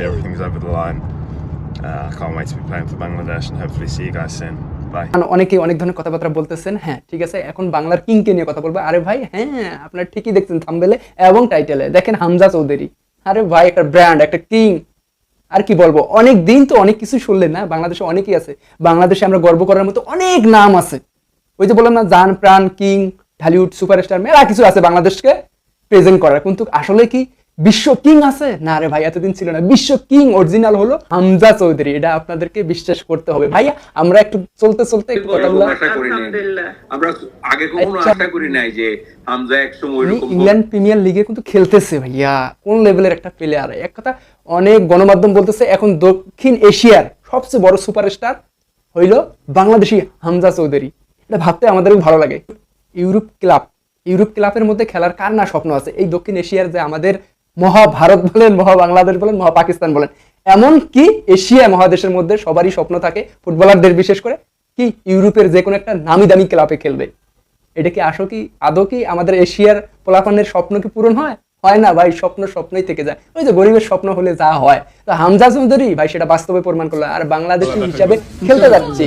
hopefully everything's over the line. Uh, I can't wait to be playing for Bangladesh and hopefully see you guys soon. অনেকে অনেক ধরনের কথাবার্তা বলতেছেন হ্যাঁ ঠিক আছে এখন বাংলার কিংকে নিয়ে কথা বলব। আরে ভাই হ্যাঁ আপনার ঠিকই দেখছেন থাম্বেলে এবং টাইটেলে দেখেন হামজা চৌধুরী। আরে ভাই একটা ব্র্যান্ড একটা কিং আর কি বলব অনেক দিন তো অনেক কিছু শুনলেন না বাংলাদেশে অনেকেই আছে। বাংলাদেশে আমরা গর্ব করার মতো অনেক নাম আছে। ওই যে বললাম না জান প্রাণ কিং ঢালিউড সুপারস্টার মেলা কিছু আছে বাংলাদেশকে প্রেজেন্ট করার। কিন্তু আসলে কি বিশ্ব কিং আছে? না রে ভাই এতদিন ছিল না। বিশ্ব কিং অরিজিনাল হলো হামজা চৌধুরী। এটা আপনাদেরকে বিশ্বাস করতে হবে। ভাইয়া আমরা একটু চলতে চলতে একটু নাই আলহামদুলিল্লাহ। আমরা আগে কখনো আচ্ছা। আশা করি নাই যে হামজা একসময় উনি ওইরকম ইংল্যান্ড প্রিমিয়ার লিগে কিন্তু খেলতেছে ভাইয়া। কোন লেভেলের একটা প্লেয়ার এক কথা অনেক গণমাধ্যম বলতেছে এখন দক্ষিণ এশিয়ার সবচেয়ে বড় সুপারস্টার হইল বাংলাদেশি হামজা চৌধুরী। এটা ভাবতে আমাদের ভালো লাগে। Europe club. ইউরোপ ক্লাবের মধ্যে খেলার কার না স্বপ্ন আছে? এই দক্ষিণ এশিয়ার যে আমাদের মহাভারত বলেন মহা বাংলাদেশ বলেন মহা পাকিস্তান বলেন। এমন কি এশিয়া মহাদেশের মধ্যে সবারই স্বপ্ন থাকে ফুটবলারদের বিশেষ করে কি ইউরোপের যে কোনো একটা নামি দামি ক্লাবে খেলবে। এটা কি আসো কি আদৌ কি আমাদের এশিয়ার পোলাপানের স্বপ্ন কি পূরণ হয়? হয় না ভাই স্বপ্ন স্বপ্নই থেকে যায়। ওই যে গরিবের স্বপ্ন হলে যা হয়। তো হামজা চৌধুরী ভাই সেটা বাস্তবে প্রমাণ করল। আর বাংলাদেশি হিসাবে খেলতে যাচ্ছি।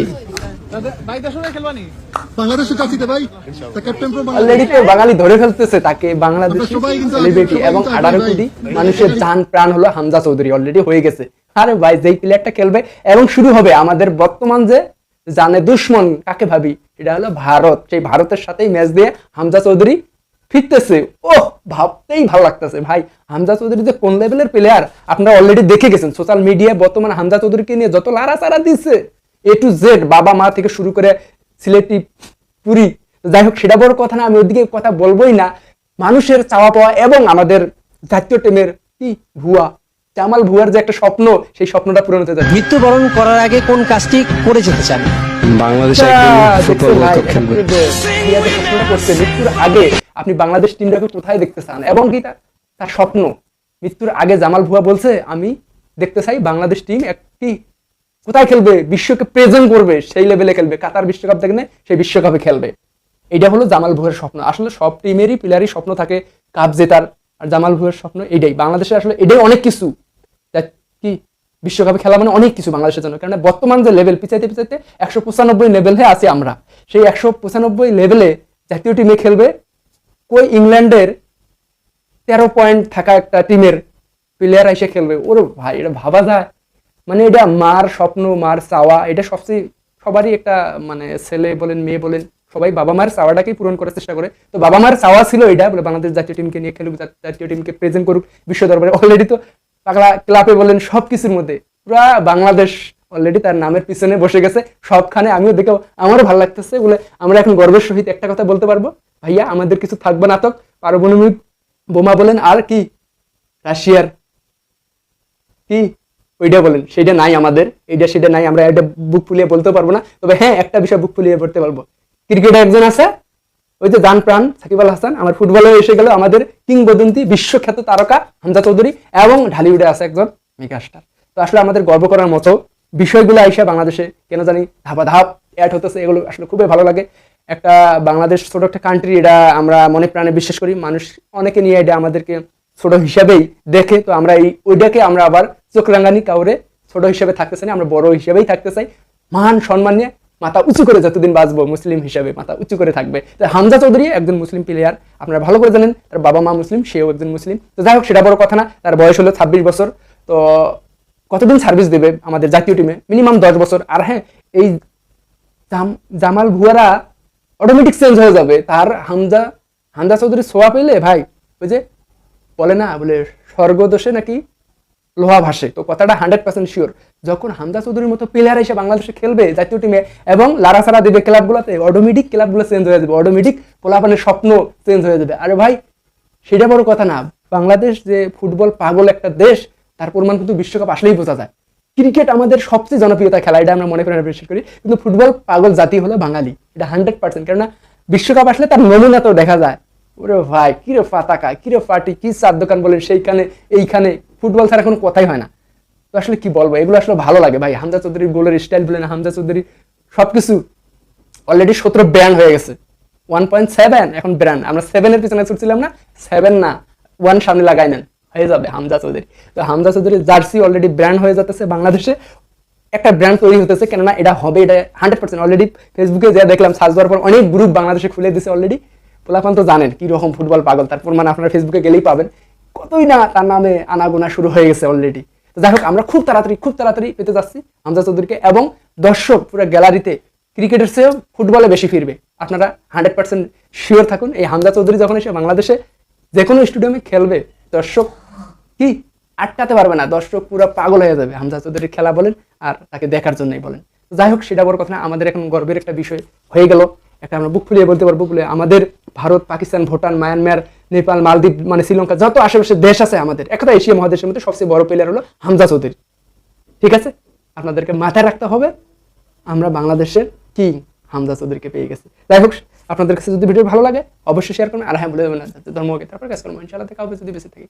বাংলাদেশে চাচ্ছিতে ভাই ক্যাপ্টেন ফ্রম বাঙালি ধরে ফেলতেছে তাকে বাংলাদেশি আমরা সবাই কিন্তু সেলিব্রিটি এবং আঠারো কোটি মানুষের জান প্রাণ হলো হামজা চৌধুরী অলরেডি হয়ে গেছে। আরে ভাই যেই প্লেয়ারটা খেলবে এবং শুরু হবে আমাদের বর্তমান যে জানে দুশ্মন কাকে ভাবি? এটা হলো ভারত। সেই ভারতের সাথেই ম্যাচ দিয়ে হামজা চৌধুরী ফিরতেছে। ও ভাবতেই ভালো লাগতেছে। ভাই হামজা চৌধুরী যে কোন লেভেলের প্লেয়ার আপনারা অলরেডি দেখে গেছেন। সোশ্যাল মিডিয়ায় বর্তমানে হামজা চৌধুরীকে নিয়ে যত লারা চারা দিচ্ছে এ টু জেড বাবা মা থেকে শুরু করে সিলেটি পুরি। যাই হোক সেটা বড় কথা না আমি ওইদিকে কথা বলবোই না। মানুষের চাওয়া পাওয়া এবং আমাদের জাতীয় টিমের কি ভুয়া? জামাল ভুয়ার যে একটা স্বপ্ন সেই স্বপ্নটা পূরণ হতে যাচ্ছে। মৃত্যুবরণ করার আগে কোন কাজটি করে যেতে চান? বাংলাদেশে মৃত্যুর আগে আপনি বাংলাদেশ টিমটাকে কোথায় দেখতে চান? এবং কি তার- তার স্বপ্ন? মৃত্যুর আগে জামাল ভুয়া বলছে আমি দেখতে চাই বাংলাদেশ টিম একটি কোথায় খেলবে? বিশ্বকে প্রেজেন্ট করবে সেই লেভেলে খেলবে। কাতার বিশ্বকাপ নে, সেই বিশ্বকাপে খেলবে। এটা হলো জামাল ভুয়ের স্বপ্ন। আসলে সব টিমেরই প্লেয়ারই স্বপ্ন থাকে কাপ জেতার। আর জামাল ভুয়ের স্বপ্ন এটাই। বাংলাদেশে আসলে এটাই অনেক কিছু। কি? বিশ্বকাপে খেলা মানে অনেক কিছু বাংলাদেশের জন্য। কারণ বর্তমান যে লেভেল পিছাইতে পিছাইতে একশো পঁচানব্বই লেভেলে আছি আমরা। সেই একশো পঁচানব্বই লেভেলে জাতীয় টিমে খেলবে কই ইংল্যান্ডের তেরো পয়েন্ট থাকা একটা টিমের প্লেয়ার এসে খেলবে। ওর ভাই এটা ভাবা যায়। মানে এটা মার স্বপ্ন, মার চাওয়া, এটা সবচেয়ে সবারই একটা মানে ছেলে বলেন, মেয়ে বলেন, সবাই বাবা মার চাওয়াটাকেই পূরণ করার চেষ্টা করে। তো বাবা মার চাওয়া ছিল এটা, বলে বাংলাদেশ জাতীয় টিমকে নিয়ে খেলুক জাতীয় টিমকে প্রেজেন্ট করুক, বিশ্ব দরবারে অলরেডি তো পাগলা ক্লাবে বলেন সব কিছুর মধ্যে, পুরা বাংলাদেশ অলরেডি তার নামের পিছনে বসে গেছে, সবখানে আমিও দেখেও আমারও ভালো লাগতেছে, বলে আমরা এখন গর্বের সহিত একটা কথা বলতে পারব, ভাইয়া, আমাদের কিছু থাকবে নাটক পারমাণবিক বোমা বলেন, আর কি, রাশিয়ার, কি ওইটা বলেন, সেটা নাই আমাদের এইটা সেটা নাই, আমরা এটা বুক ফুলিয়ে বলতে পারব না। তবে হ্যাঁ একটা বিষয় বুক ফুলিয়ে পড়তে পারব। ক্রিকেটে একজন আছে, ওই যে দান প্রাণ, সাকিব আল হাসান, আমার ফুটবলে এসে গেল, আমাদের কিংবদন্তি, বিশ্বখ্যাত তারকা হামজা চৌধুরী এবং ঢালিউডে আছে একজন মেগা স্টার। তো আসলে আমাদের গর্ব করার মতো বিষয়গুলো আইসা বাংলাদেশে, কেন জানি ধাপা ধাপ অ্যাড হতেছে, এগুলো আসলে খুবই ভালো লাগে। একটা বাংলাদেশ ছোট একটা কান্ট্রি এটা আমরা মনে প্রাণে বিশ্বাস করি, মানুষ অনেকে নিয়ে এটা আমাদেরকে ছোট হিসাবেই দেখে, তো আমরা এই ওইটাকে আমরা আবার চোখ রাঙানি কাউরে ছোট হিসেবে থাকতে চাই আমরা বড় হিসেবেই থাকতে চাই। মান সম্মান নিয়ে মাথা উঁচু করে যতদিন বাঁচবো মুসলিম হিসাবে মাথা উঁচু করে থাকবে। তো হামজা চৌধুরী একজন মুসলিম প্লেয়ার আপনারা ভালো করে জানেন, তার বাবা মা মুসলিম, সেও একজন মুসলিম। তো যাই হোক, সেটা বড় কথা না, তার বয়স হলো ছাব্বিশ বছর। তো কতদিন সার্ভিস দেবে আমাদের জাতীয় টিমে মিনিমাম দশ বছর। আর হ্যাঁ এই জামাল ভুয়ারা অটোমেটিক চেঞ্জ হয়ে যাবে। তার হামজা হামজা চৌধুরী সোয়া পেলে ভাই, ওই যে বলে না, বলে স্বর্গদোষে নাকি লোহা ভাসে। তো কথাটা হান্ড্রেড পার্সেন্ট শিওর যখন হামজা চৌধুরীর মতো প্লেয়ার এসে বাংলাদেশে খেলবে জাতীয় টিমে এবং লারাসারা দেবে ক্লাবগুলোতে অটোমেটিক ক্লাবগুলো চেঞ্জ হয়ে যাবে অটোমেটিক পোলাপানের স্বপ্ন চেঞ্জ হয়ে যাবে। আরে ভাই, সেটা বড় কথা না। বাংলাদেশ যে ফুটবল পাগল একটা দেশ, তার প্রমাণ কিন্তু বিশ্বকাপ আসলেই বোঝা যায়। ক্রিকেট আমাদের সবচেয়ে জনপ্রিয়তা খেলা, এটা আমরা মনে প্রাণে বিশ্বাস করি। কিন্তু ফুটবল পাগল জাতি হলো বাঙালি, এটা হান্ড্রেড পার্সেন্ট কেননা বিশ্বকাপ আসলে তার নমুনা তো দেখা যায়। ওরে ভাই কিরে ফাতাকা কিরে ফাটি কি চার দোকান বলেন সেইখানে, এইখানে ফুটবল ছাড়া কোনো কথাই হয় না। তো আসলে কি বলব, এগুলো আসলে ভালো লাগে ভাই। হামজা চৌধুরীর গোলের স্টাইল বলেন, হামজা চৌধুরী সবকিছু অলরেডি সতেরো ব্র্যান্ড হয়ে গেছে। ওয়ান পয়েন্ট সেভেন এখন ব্র্যান্ড আমরা সেভেনের পিছনে ছুটছিলাম না সেভেন না ওয়ান সামনে লাগাই নেন, হয়ে যাবে হামজা চৌধুরী। তো Hamza Chowdhury jersey already brand হয়ে যাচ্ছে বাংলাদেশে। একটা ব্র্যান্ড তৈরি হতেছে কেননা এটা হবে, এটা হান্ড্রেড পার্সেন্ট অলরেডি ফেসবুকে যা দেখলাম সার্চ দেওয়ার পর অনেক গ্রুপ বাংলাদেশে খুলে দিছে অলরেডি পোলাপান তো জানেন কি রকম ফুটবল পাগল। তারপর মানে আপনারা ফেসবুকে গেলেই পাবেন। কতই না তার নামে আনাগোনা শুরু হয়ে গেছে অলরেডি তো যাই হোক, আমরা খুব তাড়াতাড়ি খুব তাড়াতাড়ি পেতে যাচ্ছি হামজা চৌধুরীকে এবং দর্শক পুরো গ্যালারিতে ক্রিকেটের চেয়েও ফুটবলে বেশি ফিরবে। আপনারা হান্ড্রেড পার্সেন্ট শিওর থাকুন, এই হামজা চৌধুরী যখন এসে বাংলাদেশে যে কোনো স্টেডিয়ামে খেলবে, দর্শক কি আটকাতে পারবে না। দর্শক পুরো পাগল হয়ে যাবে হামজা চৌধুরীর খেলা বলেন আর তাকে দেখার জন্যই বলেন। যাই হোক, সেটা বড় কথা না, আমাদের এখন গর্বের একটা বিষয় হয়ে গেল। একটা আমরা বুক ফুলিয়ে বলতে পারব বলে আমাদের ভারত, পাকিস্তান, ভুটান, মায়ানমার, নেপাল, মালদ্বীপ মানে শ্রীলঙ্কা, যত আশেপাশে দেশ আছে আমাদের একটা এশিয়া মহাদেশের মধ্যে সবচেয়ে বড় প্লেয়ার হলো হামজা চৌধুরী। ঠিক আছে? আপনাদেরকে মাথায় রাখতে হবে, আমরা বাংলাদেশের কি হামজা চৌধুরীকে পেয়ে গেছি। যাই হোক, আপনাদের কাছে যদি ভিডিও ভালো লাগে, অবশ্যই শেয়ার করবেন। আর হ্যাঁ বলে দেবেন ধর্মকে তারপর কাজ করব। ইনশাআল্লাহ, দেখা হবে যদি বেঁচে থাকি।